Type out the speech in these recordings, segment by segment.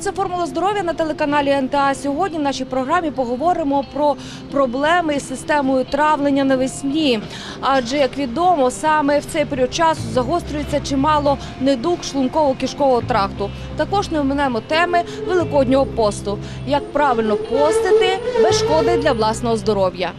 Це формула здоров'я на телеканалі НТА. Сьогодні в нашій програмі поговоримо про проблеми з системою травлення навесні. Адже, як відомо, саме в цей період часу загострюється чимало недуг шлунково-кишкового тракту. Також не оминемо теми великоднього посту. Як правильно постити без шкоди для власного здоров'я.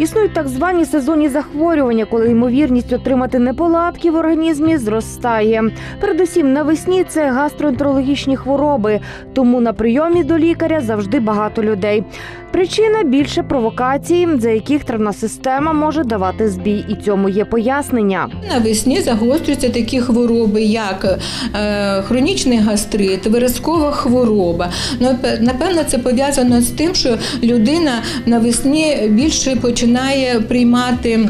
Існують так звані сезонні захворювання, коли ймовірність отримати неполадки в організмі зростає. Передусім навесні це гастроентерологічні хвороби, тому на прийомі до лікаря завжди багато людей. Причина більше провокацій, за яких травна система може давати збій, і цьому є пояснення. Навесні загострюються такі хвороби, як е, хронічний гастрит, виразкова хвороба. Ну, Напевно, це пов'язано з тим, що людина навесні більше починає приймати.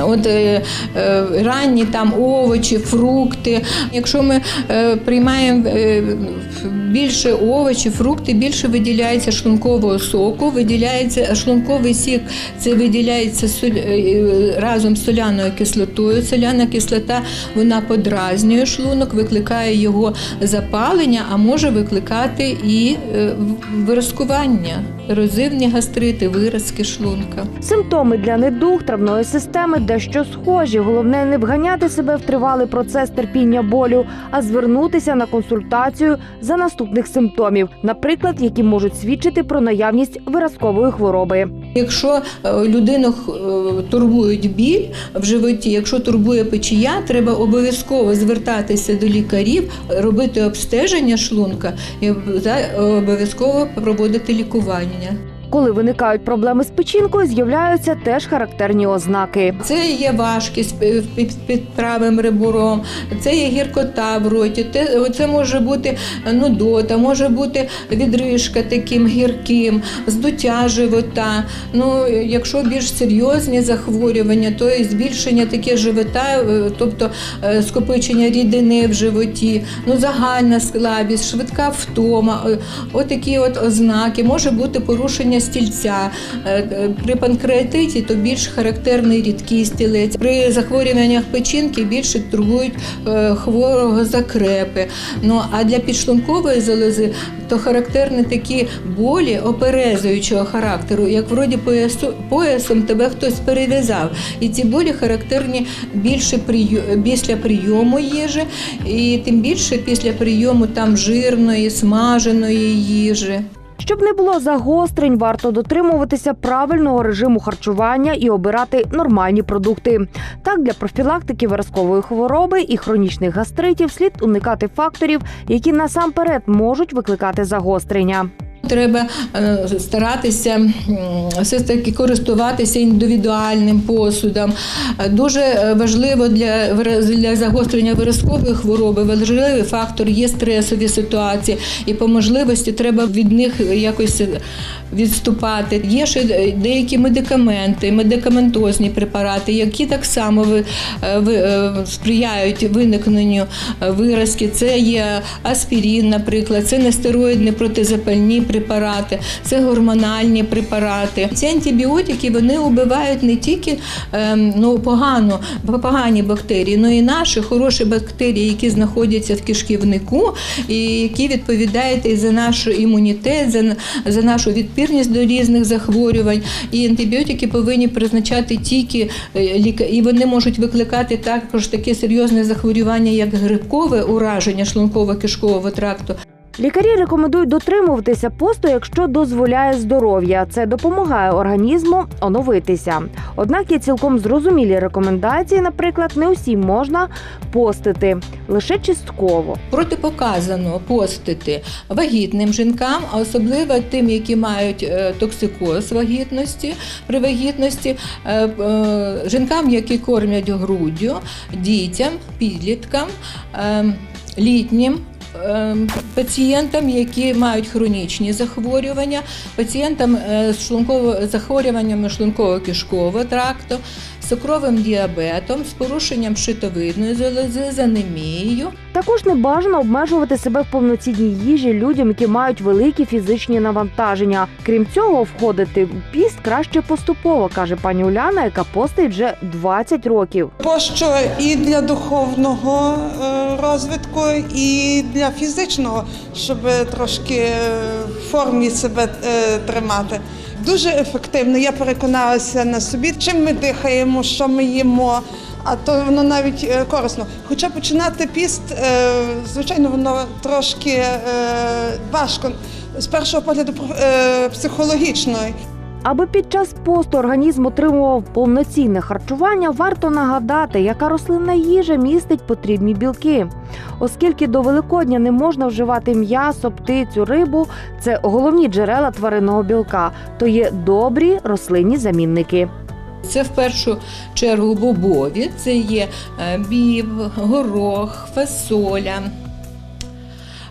От е, е, ранні там овочі, фрукти. Якщо ми е, приймаємо більше овочі, фрукти, більше виділяється шлункового соку, виділяється шлунковий сік, це виділяється соль- разом з соляною кислотою. Соляна кислота вона подразнює шлунок, викликає його запалення, а може викликати і е, виразкування, ерозивні гастрити, виразки шлунка. Симптоми для недуг травної системи дещо схожі. Головне не вганяти себе в тривалий процес терпіння болю, а звернутися на консультацію за наступних симптомів, наприклад, які можуть свідчити про наявність виразкової хвороби. Якщо е, людину е, турбують біль в животі, якщо турбує печія, треба обов'язково звертатися до лікарів, робити обстеження шлунка і за- обов'язково проводити лікування. Коли виникають проблеми з печінкою, з'являються теж характерні ознаки. Це є важкість під, правим ребром, це є гіркота в роті, це може бути нудота, може бути відрижка таким гірким, здуття живота. Ну, якщо більш серйозні захворювання, то і збільшення таке живота, е, тобто е, скопичення рідини в животі, ну, загальна слабість, швидка втома, е, отакі от ознаки, може бути порушення стільця. Е, е, При панкреатиті то більш характерний рідкий стілець. При захворюваннях печінки більше турбують е, хворого закрепи. Ну а для підшлункової залози то характерні такі болі оперезуючого характеру, як вроді поясу, поясом тебе хтось перев'язав. І ці болі характерні більше після прийому їжі, і тим більше після прийому там жирної, смаженої їжі. Щоб не було загострень, варто дотримуватися правильного режиму харчування і обирати нормальні продукти. Так, для профілактики виразкової хвороби і хронічних гастритів слід уникати факторів, які насамперед можуть викликати загострення. Треба е, старатися все ж таки користуватися індивідуальним посудом. Е, Дуже е, важливо для, для загострення виразкової хвороби, важливий фактор є стресові ситуації, і по можливості треба від них якось відступати. Є ще деякі медикаменти, медикаментозні препарати, які так само ви, ви, сприяють виникненню виразки. Це є аспірин, наприклад, це нестероїдні протизапальні препарати, це гормональні препарати. Ці антибіотики вони убивають не тільки ем, ну, погано, погані бактерії, але і наші хороші бактерії, які знаходяться в кишківнику, і які відповідають і за наш імунітет, за, за нашу відпірність до різних захворювань. І антибіотики повинні призначати тільки е, і вони можуть викликати також таке серйозне захворювання, як грибкове ураження шлунково-кишкового тракту. Лікарі рекомендують дотримуватися посту, якщо дозволяє здоров'я. Це допомагає організму оновитися. Однак є цілком зрозумілі рекомендації, наприклад, не усім можна постити лише частково. Протипоказано постити вагітним жінкам, а особливо тим, які мають е, токсикоз вагітності при вагітності, е, е, жінкам, які кормять груддю, дітям, підліткам, е, літнім. Ем, пацієнтам, які мають хронічні захворювання, пацієнтам е, з шлунково захворюваннями шлунково-кишкового тракту, цукровим діабетом, з порушенням щитовидної залози, з анемією. Також не бажано обмежувати себе в повноцінній їжі людям, які мають великі фізичні навантаження. Крім цього, входити в піст краще поступово, каже пані Уляна, яка постить вже 20 років. Пощо і для духовного е, розвитку, і для фізичного, щоб трошки в формі себе е, тримати. Дуже ефективно. Я переконалася на собі, чим ми дихаємо, що ми їмо. А то воно навіть е, корисно. Хоча починати піст, е, звичайно, воно трошки е, важко з першого погляду е, психологічно. Аби під час посту організм отримував повноцінне харчування, варто нагадати, яка рослинна їжа містить потрібні білки. Оскільки до Великодня не можна вживати м'ясо, птицю, рибу це головні джерела тваринного білка, то є добрі рослинні замінники. Це в першу чергу бобові, це є е, біб, горох, фасоля.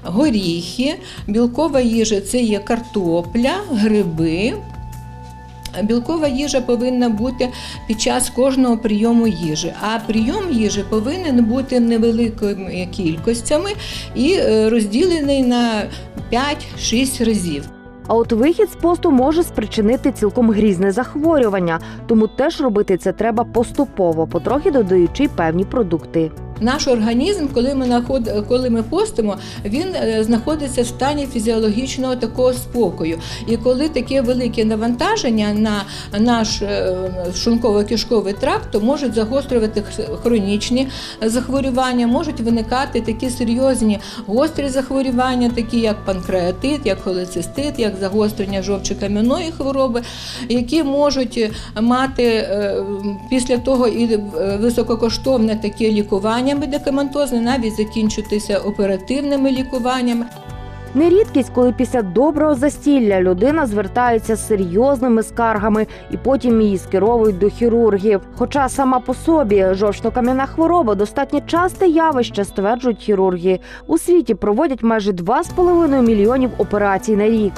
Горіхи, білкова їжа це є картопля, гриби. Білкова їжа повинна бути під час кожного прийому їжі, а прийом їжі повинен бути невеликими кількостями і е, розділений на 5-6 разів. А от вихід з посту може спричинити цілком грізне захворювання, тому теж робити це треба поступово, потрохи додаючи певні продукти. Наш організм, коли ми коли ми постимо, він е, знаходиться в стані фізіологічного такого спокою. І коли таке велике навантаження на наш е, шлунково-кишковий тракт, то можуть загострювати хронічні захворювання, можуть виникати такі серйозні гострі захворювання, такі як панкреатит, як холецистит, як загострення жовчокам'яної хвороби, які можуть мати е, після того і висококоштовне таке лікування медикаментозне, навіть закінчитися оперативними лікуваннями. Не рідкість, коли після доброго застілля людина звертається з серйозними скаргами і потім її скеровують до хірургів. Хоча сама по собі жовчно-кам'яна хвороба достатньо часте явище, стверджують хірурги. У світі проводять майже 2,5 мільйонів операцій на рік.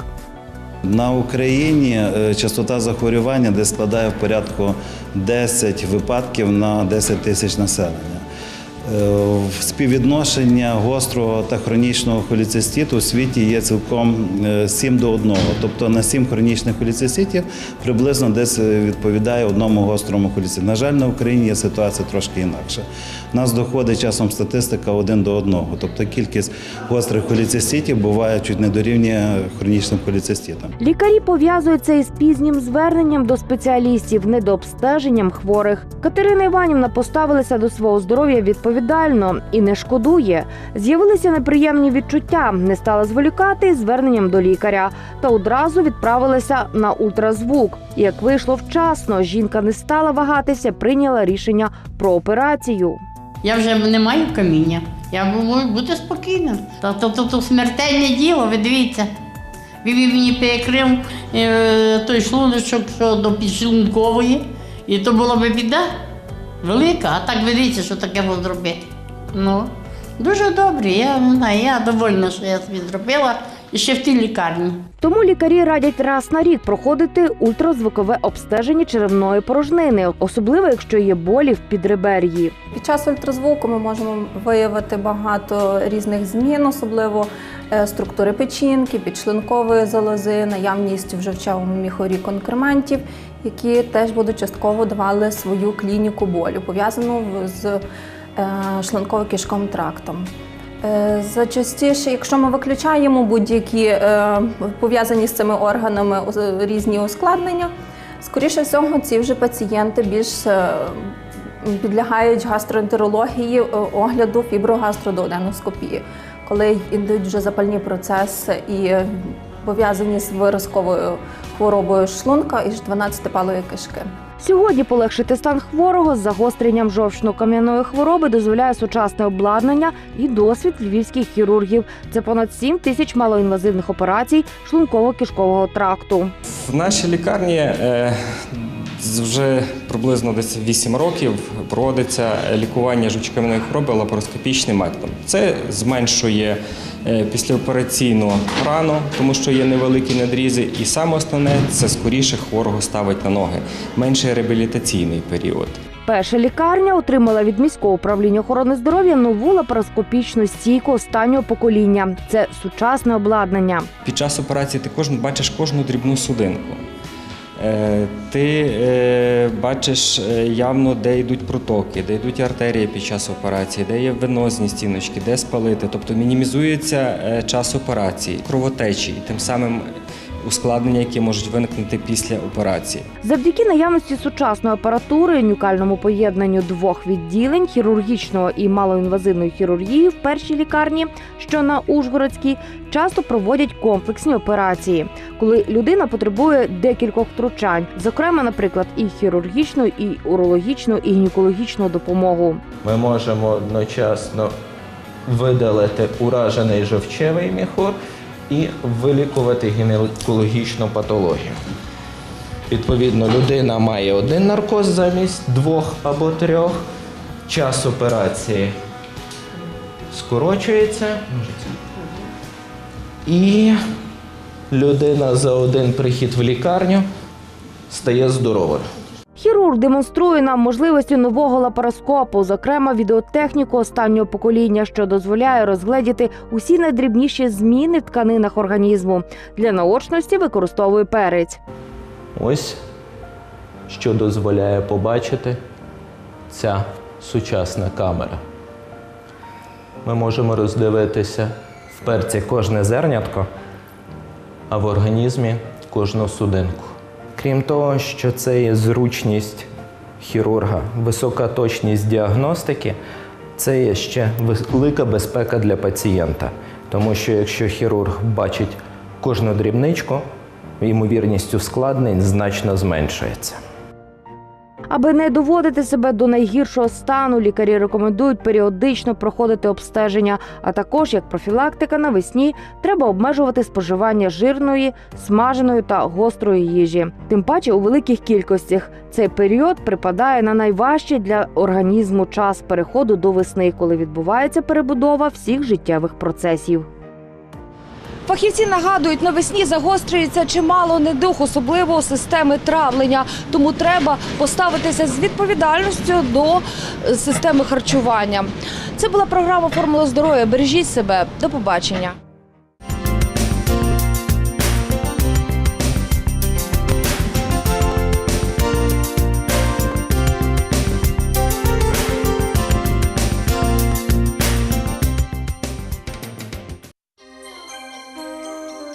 На Україні е, частота захворювання десь складає в порядку 10 випадків на 10 тисяч населення. Е, Співвідношення гострого та хронічного холециститу у світі є цілком е, 7 до 1. Тобто на 7 хронічних холециститів приблизно десь е, відповідає одному гострому холециститу. На жаль, на Україні є ситуація трошки інакша. У нас доходить часом статистика 1 до 1. Тобто кількість гострих холециститів буває чуть не дорівнює хронічним холециститам. Лікарі пов'язують це із пізнім зверненням до спеціалістів, недообстеженням хворих. Катерина Іванівна поставилася до свого здоров'я відповідально і не шкодує. З'явилися неприємні відчуття, не стала зволікати зверненням до лікаря та одразу відправилася на ультразвук. Як вийшло вчасно, жінка не стала вагатися, прийняла рішення про операцію. Я вже не маю каміння. Я можу бути спокійна. Тобто то, смертельне діло, ви дивіться. Він мені перекрив е, той шлуночок що до підшлункової, і то була би біда велика, а так ви дивіться, що таке було зробити. Ну, дуже добре, я не знаю, я довольна, що я собі зробила і ще в тій лікарні. Тому лікарі радять раз на рік проходити ультразвукове обстеження черевної порожнини, особливо якщо є болі в підребер'ї. Під час ультразвуку ми можемо виявити багато різних змін, особливо структури печінки, підшлункової залози, наявність в жовчевому міхорі конкрементів, які теж будуть частково давали свою клініку болю, пов'язану з е, шлунково-кишковим трактом. Е, Зачастіше, якщо ми виключаємо будь-які е, пов'язані з цими органами е, різні ускладнення, скоріше всього, ці вже пацієнти більш е, підлягають гастроентерології е, огляду фіброгастродуоденоскопії, коли йдуть вже запальні процеси і е, пов'язані з виразковою хворобою шлунка і ж 12-палої кишки. Сьогодні полегшити стан хворого з загостренням жовчно-кам'яної хвороби дозволяє сучасне обладнання і досвід львівських хірургів. Це понад 7 тисяч малоінвазивних операцій шлунково-кишкового тракту. В нашій лікарні е, вже приблизно десь 8 років проводиться лікування жовчковинної хвороби лапароскопічним методом. Це зменшує е, післяопераційну рану, тому що є невеликі надрізи. І саме основне це скоріше хворого ставить на ноги, менший реабілітаційний період. Перша лікарня отримала від міського управління охорони здоров'я нову лапароскопічну стійку останнього покоління. Це сучасне обладнання. Під час операції ти кожен бачиш кожну дрібну судинку. Е, Ти е, бачиш е, явно, де йдуть протоки, де йдуть артерії під час операції, де є венозні стіночки, де спалити. Тобто мінімізується час операції, кровотечі, тим самим ускладнення, які можуть виникнути після операції. Завдяки наявності сучасної апаратури, унікальному поєднанню двох відділень хірургічного і малоінвазивної хірургії в першій лікарні, що на Ужгородській, часто проводять комплексні операції, коли людина потребує декількох втручань, зокрема, наприклад, і хірургічну, і урологічну, і гінекологічну допомогу. Ми можемо одночасно видалити уражений жовчевий міхур і вилікувати гінекологічну патологію. Відповідно, людина має один наркоз замість двох або трьох. Час операції скорочується. І людина за один прихід в лікарню стає здоровою. Хірург демонструє нам можливості нового лапароскопу, зокрема відеотехніку останнього покоління, що дозволяє розгледіти усі найдрібніші зміни в тканинах організму. Для наочності використовує перець. Ось що дозволяє побачити ця сучасна камера. Ми можемо роздивитися в перці кожне зернятко, а в організмі кожну судинку. Крім того, що це є зручність хірурга, висока точність діагностики, це є ще велика безпека для пацієнта. Тому що якщо хірург бачить кожну дрібничку, ймовірність ускладнень значно зменшується. Аби не доводити себе до найгіршого стану, лікарі рекомендують періодично проходити обстеження, а також як профілактика навесні треба обмежувати споживання жирної, смаженої та гострої їжі. Тим паче у великих кількостях цей період припадає на найважчий для організму час переходу до весни, коли відбувається перебудова всіх життєвих процесів. Фахівці нагадують, навесні загострюється чимало недух, особливо системи травлення. Тому треба поставитися з відповідальністю до системи харчування. Це була програма Формула здоров'я. Бережіть себе. До побачення.